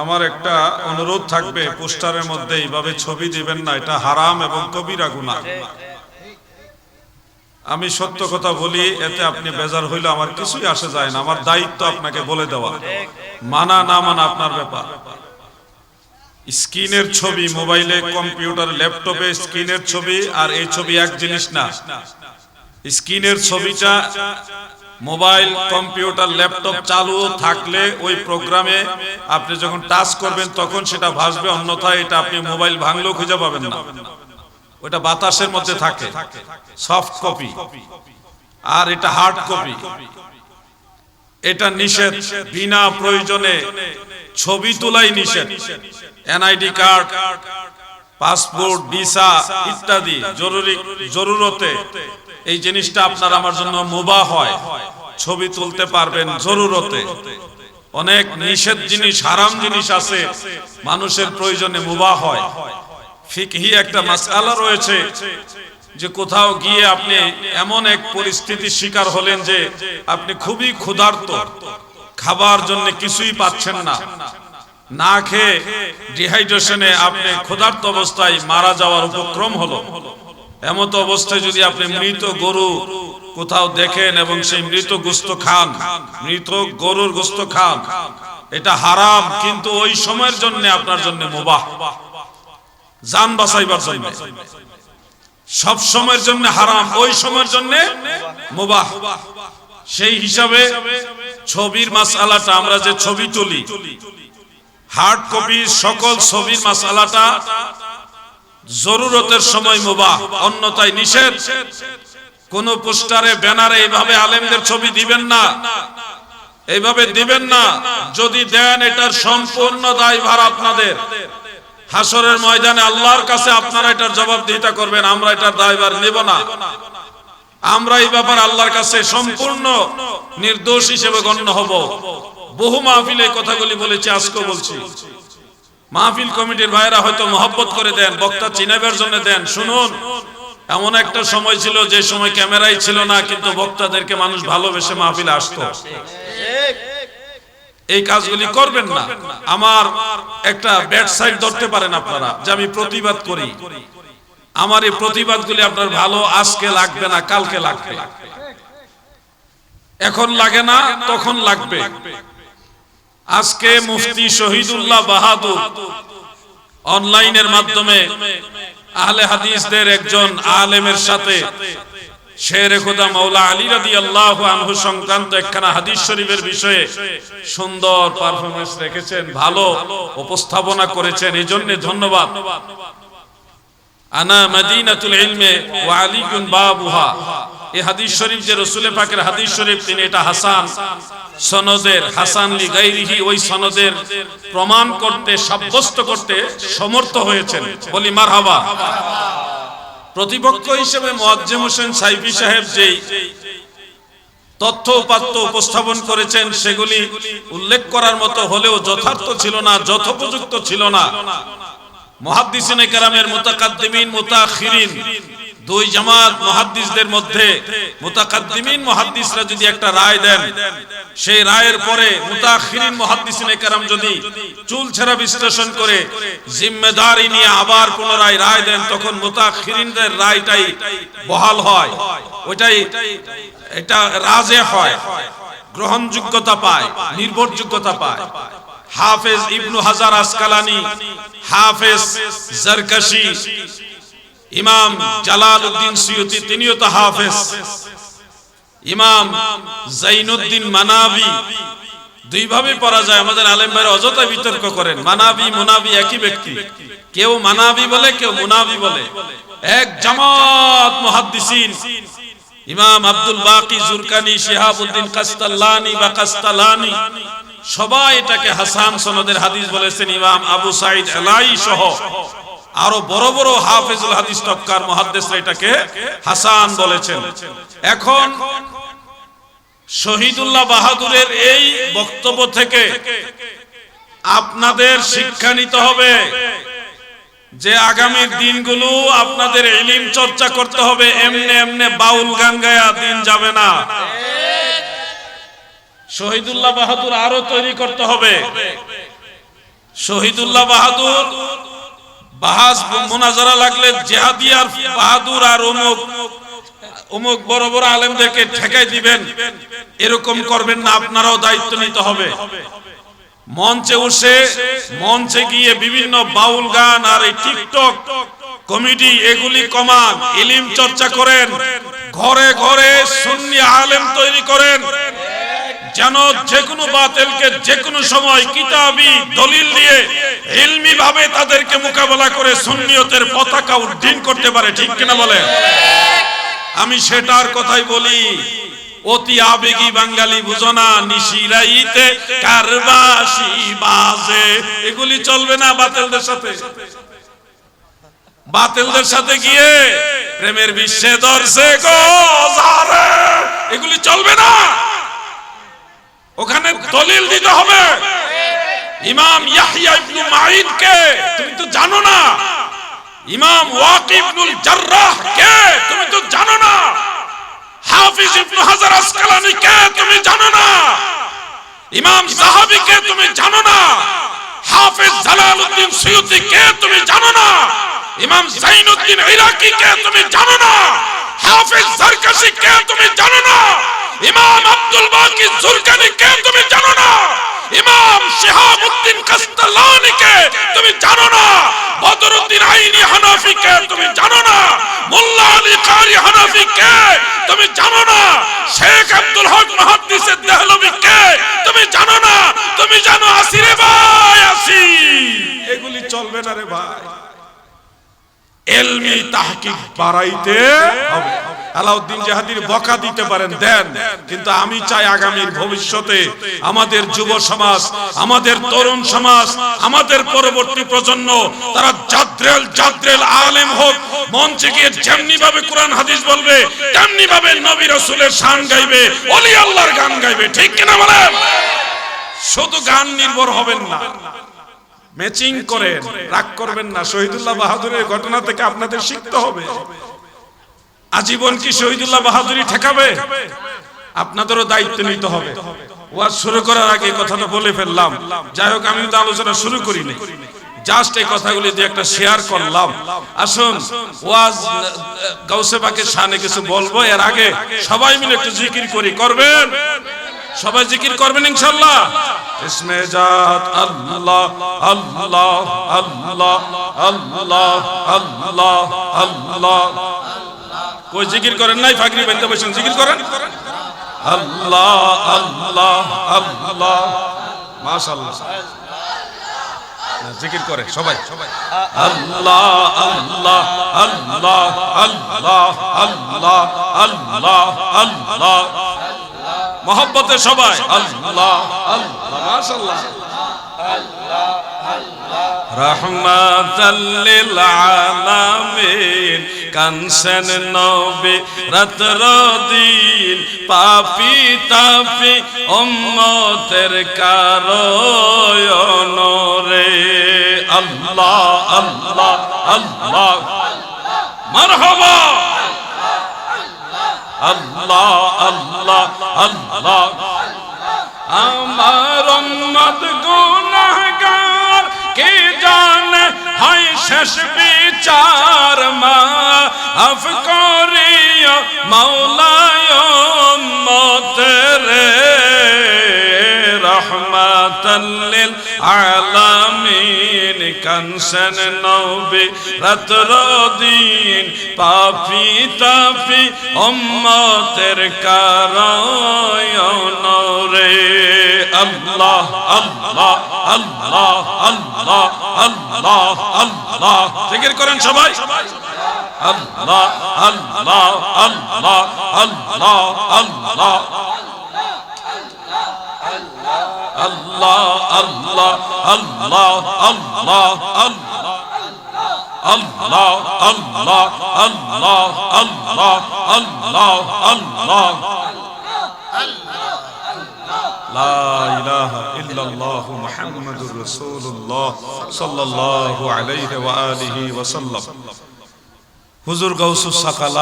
আমার একটা অনুরোধ থাকবে, পোস্টারের মধ্যে এইভাবে ছবি দিবেন না, এটা হারাম এবং কবিরা গুনাহ। আমি সত্য কথা বলি, এতে আপনি বেজার হইলে আমার কিছুই আসে যায় না, আমার দায়িত্ব আপনাকে বলে দেওয়া। মানা না মানা আপনার ব্যাপার। স্ক্রিনের ছবি, মোবাইলে, কম্পিউটার, ল্যাপটপে স্ক্রিনের ছবি, আর এই ছবি এক জিনিস না। স্ক্রিনের ছবিটা মোবাইল, কম্পিউটার, ল্যাপটপ চালু থাকলে ওই প্রোগ্রামে আপনি যখন টাচ করবেন, তখন সেটা ভাসবে, অন্যথায় এটা আপনি মোবাইল ভাঙলেও খুঁজে পাবেন না। ওটা বাতাসের মধ্যে থাকে, সফট কপি, আর এটা হার্ড কপি। এটা নিষেধ, বিনা প্রয়োজনে ছবি তোলাই নিষেধ। এনআইডি কার্ড, পাসপোর্ট, ভিসা ইত্যাদি জরুরি, জরুরতে এই জিনিসটা আপনার আমার জন্য মুবা হয়। ছবি তুলতে পারবেন জরুরতে। অনেক নিষেধ জিনিস, হারাম জিনিস আছে। মানুষের প্রয়োজনে মুবা হয়। ফিকহি একটা মাসআলা রয়েছে যে কোথাও গিয়ে আপনি এমন এক পরিস্থিতির শিকার হলেন যে আপনি খুবই ক্ষুধার্ত। খাবার জন্য কিছুই পাচ্ছেন না। না খেয়ে ডিহাইড্রেশনে আপনি ক্ষুধার্ত অবস্থায় মারা যাওয়ার উপক্রম হলো। এমত অবস্থায় যদি আপনি মৃত গরু কোথাও দেখেন এবং সেই মৃত গোস্ত খান, মৃত গরুর গোস্ত খান, এটা হারাম, কিন্তু ওই সময়ের জন্য আপনার জন্য মুবাহ। যান বাঁচাইবার জন্য। সব সময়ের জন্য হারাম, ওই সময়ের জন্য মুবাহ। সেই হিসাবে ছবির মাসালাটা আমরা যে ছবি তুলি, হার্ড কপি, সকল ছবির মাসালাটা জরুরতের সময় মুবাহ অন্যতায় নিষেধ। কোন পোস্টারে, ব্যানারে এইভাবে আলেমদের ছবি দিবেন না। এইভাবে দিবেন না। যদি দেন, এটার সম্পূর্ণ দায়ভার আপনাদের। হাসরের ময়দানে আল্লাহর কাছে আপনারা এটার জবাবদিহিতা করবেন, আমরা এটার দায়ভার নেব না। আমরা এই ব্যাপার আল্লাহর কাছে সম্পূর্ণ নির্দোষ হিসেবে গণ্য হব। বহু মাহফিলে কথাগুলি বলেছি, আজকেও বলছি। মাহফিল কমিটির ভাইরা হয়তো মহব্বত করে দেন, বক্তা চিনাবার জন্য দেন। শুনুন, এমন একটা সময় ছিল যে সময় ক্যামেরাই ছিল না, কিন্তু বক্তাদেরকে মানুষ ভালোবেসে মাহফিল আসতো। এই কাজগুলি করবেন না। আমার একটা ব্যাড সাইড ধরতে পারেন আপনারা, যে আমি প্রতিবাদ করি। আমার এই প্রতিবাদগুলি আপনার ভালো আজকে লাগবে না, কালকে লাগবে। এখন লাগে না, তখন লাগবে। আজকে মুফতি শহীদুল্লাহ বাহাদুর অনলাইনের মাধ্যমে আহলে হাদিসদের একজন আলেমের সাথে শের খোদা মাওলা আলী রাদি আল্লাহ আনহু সংক্রান্ত একখানা হাদিস শরীফের বিষয়ে সুন্দর পারফরমেন্স রেখেছেন, ভালো উপস্থাপনা করেছেন। এই জন্য ধন্যবাদ। আনা মদিনাতুল ইলমে ওয়া আলিকুন বাবুহা। এই হাদিস শরীফ যে রসুলে পাকের হাদিস শরীফ, তিনি এটা হাসান সনদের, হাসান লি গাইরিহি ওই সনদের প্রমাণ করতে, সাব্যস্ত করতে সমর্থ হয়েছেন। বলি, মারহাবা। প্রতিপক্ষ হিসেবে মোয়াজ্জেম হোসেন সাইফি সাহেব যেই তথ্য উপাত্ত উপস্থাপন করেছেন, সেগুলি উল্লেখ করার মতো হলেও যথার্থ ছিল না, যথোপযুক্ত ছিল না। মহাদ্দিসিনে কেরামের মুতাকাদ্দিমিন, মুতাখিরিন। দুই জামাত মুহাদ্দিসদের মধ্যে মুতাকাদ্দিমিন মুহাদ্দিসরা যদি একটা রায় দেন, সেই রায়ের পরে মুতাখিরিন মুহাদ্দিসিনে কেরাম যদি চুল ছেঁড়া বিশ্লেষণ করে জিম্মেদারি নিয়ে আবার পুনরায় রায় দেন, তখন মুতাখিরিনদের রায়টাই বহাল হয়। ওইটাই এটা রাজে হয়, গ্রহণযোগ্যতা পায়, নির্ভরযোগ্যতা পায়। হাফেজ ইবনু হাজার আসকালানি, হাফেজ জারকাশি ইমাম জালাল উদ্দিন সুয়ুতি তিনিও তো হাফেজ। ইমাম জাইনুদ্দিন মানাবি দুই ভাবে পড়া যায়। আমাদের আলেম ভাইরা অযথা বিতর্ক করেন। মানাবি, মুনাবি একই ব্যক্তি। কেউ মানাবি বলে, কেউ মুনাবি বলে। এক জামাত মুহাদ্দিসিন। ইমাম আব্দুল বাকি জুরকানি শিহাবউদ্দিন কাস্তাল্লানি বা কাস্তালানি, সবাই এটাকে হাসান সনদের হাদিস বলেছেন। ইমাম আবু সাইদ এলাই সহ আরও বড় বড় হাফেজুল হাদিস তক্কার মহাদ্দেশরা এটাকে হাসান বলেছেন। এখন শহীদুল্লাহ বাহাদুরের এই বক্তব্য থেকে আপনাদের শিক্ষা নিতে হবে যে আগামী দিনগুলো আপনাদের ইলিম চর্চা করতে হবে, এমনে এমনে বাউল গান গায়া দিন যাবে না। শহীদুল্লাহ বাহাদুর আরও তৈরি করতে হবে। শহীদুল্লাহ বাহাদুর বাহাস মোনাজারা লাগলে জেহাদি আর বাহাদুর আর অমুক অমুক বড় বড় আলেমদেরকে ঠেকাই দিবেন। এরকম করবেন না, আপনারাও দায়িত্ব নিতে হবে। মঞ্চে উঠে, মঞ্চে গিয়ে বিভিন্ন বাউল গান আর এই টিকটক কমিটি এগুলি কমান, ইলিম চর্চা করেন, ঘরে ঘরে সুন্নি আলেম তৈরি করেন। যেন যে কোনো বাতিলকে যে কোনো সময় কিতাবি দলিল দিয়ে ইলমি ভাবে তাদেরকে মোকাবেলা করে সুন্নিয়তের পতাকা উড্ডীন করতে পারে, ঠিক কিনা বলে? আমি সেটার কথাই বলি, অতি আবেগী বাঙালি বুঝনা নিশিরাইতে কারবাসি বাজে। এগুলি চলবে না বাতিলদের সাথে। বাতিলদের সাথে গিয়ে প্রেমের বিশ্বে দর্শে গো এগুলি চলবে না। ওখানে দলিল দিতে হবে। ইমাম ইয়াহইয়া ইবনে মাইন কে তুমি তো জানো না। ইমাম ওয়াকিব ইবনুল জাররাহ কে? তুমি তো জানো না। হাফিজ ইবনে হাজার আসকালানি কে? তুমি জানো না। ইমাম সাহাবী কে? তুমি জানো না। হাফিজ জালালউদ্দিন সুয়ুতি কে? তুমি জানো না। ইমাম জাইনুদ্দিন ইরাকি কে? তুমি জানো না। হাফিজ জারকাশি কে? তুমি জানো না। ইমাম আব্দুল বাকি জুরকানি কে? ইমাম শিহাবউদ্দিন কাস্তালানি কে তুমি জানো না বদরুদ্দিন আইনি হানাফি কে তুমি জানো না মোল্লা আলী কারি হানাফি কে তুমি জানো না শেখ আব্দুল হক মুহাদ্দিস দেহলভি কে তুমি জানো না তুমি জানো আসি রে ভাই আসি। এগুলি চলবে না রে ভাই। এলমি তাহকিক বাড়াইতে হবে। আলাউদ্দিন জাহাদির বকা দিতে পারেন, দেন। কিন্তু আমি চাই আগামীর ভবিষ্যতে আমাদের যুব সমাজ, আমাদের তরুণ সমাজ, আমাদের পরবর্তী প্রজন্ম, তারা জাদ্রেল জাদ্রেল আলেম হোক, মঞ্চে গিয়ে যেমনি ভাবে কোরআন, হাদিস বলবে তেমনি ভাবে নবী রসুলের শান গাইবে, অলি আল্লাহর গান গাইবে, ঠিক কিনা বলেন? শুধু গান নির্ভর হবেন না ম্যাচিং করেন, রাগ করবেন না। শহীদুল্লাহ বাহাদুরের ঘটনা থেকে আপনাদের শিখতে হবে। আজীবন কি শহীদুল্লাহ বাহাদুরি ঠেকাবে? আপনাদেরও দায়িত্ব নিতে হবে। ওয়াজ শুরু করার আগে কথাটা বলে ফেললাম। যাই হোক আমি তো আলোচনা শুরু করিনি। জাস্ট এই কথাগুলি দিয়ে একটা শেয়ার করলাম। আসুন, ওয়াজ গাউসে পাকের সামনে কিছু বলব। এর আগে সবাই মিলে একটু জিকির করি। করবেন? সবাই জিকির করবেন ইনশাল্লাহ ইসমে জাত আল্লাহ আল্লাহ আল্লাহ আল্লাহ আল্লাহ আল্লাহ। কই জিকির করেন নাই? ফাকরি বান্ধব বসেন, জিকির করেন? আল্লাহ আল্লাহ আল্লাহ। মাশাআল্লাহ। জিকির করে, সবাই। আল্লাহ আল্লাহ আল্লাহ আল্লাহ আল্লাহ আল্লাহ আল্লাহ। মহব্বতে সবাই। আল্লাহ আল্লাহ, মাশাআল্লাহ। আল্লাহ আল্লাহ রহমাতাল্লিল আলামিন। কানসেন নবী রাতর দিন পাপি তাপি, উম্মতের কারয়ন রে। আল্লাহ আল্লাহ আল্লাহ। মারহাবা। আল্লাহ আল্লাহ আল্লাহ। আমার উম্মত গুনাহগার, কে জানে হয় শেষ বিচার মা। আফ করিও মাওলায় মত রে রহমাতাল লিল আলামিন কানসন নবী রাতর দিন পাপি তাপি উম্মতের কারয়ন রে আল্লাহ আল্লাহ আল্লাহ আল্লাহ আল্লাহ আল্লাহ। জিকির করেন সবাই। আল্লাহ আল্লাহ আল্লাহ আল্লাহ আল্লাহ আল্লাহ আল্লাহ। আল্লাহ আল্লাহ আল্লাহ আল্লাহ আল্লাহ الله الله الله الله الله الله لا إله إلا الله محمد رسول الله صلى الله عليه وآله وسلم হুজুর গৌসুস সাকালা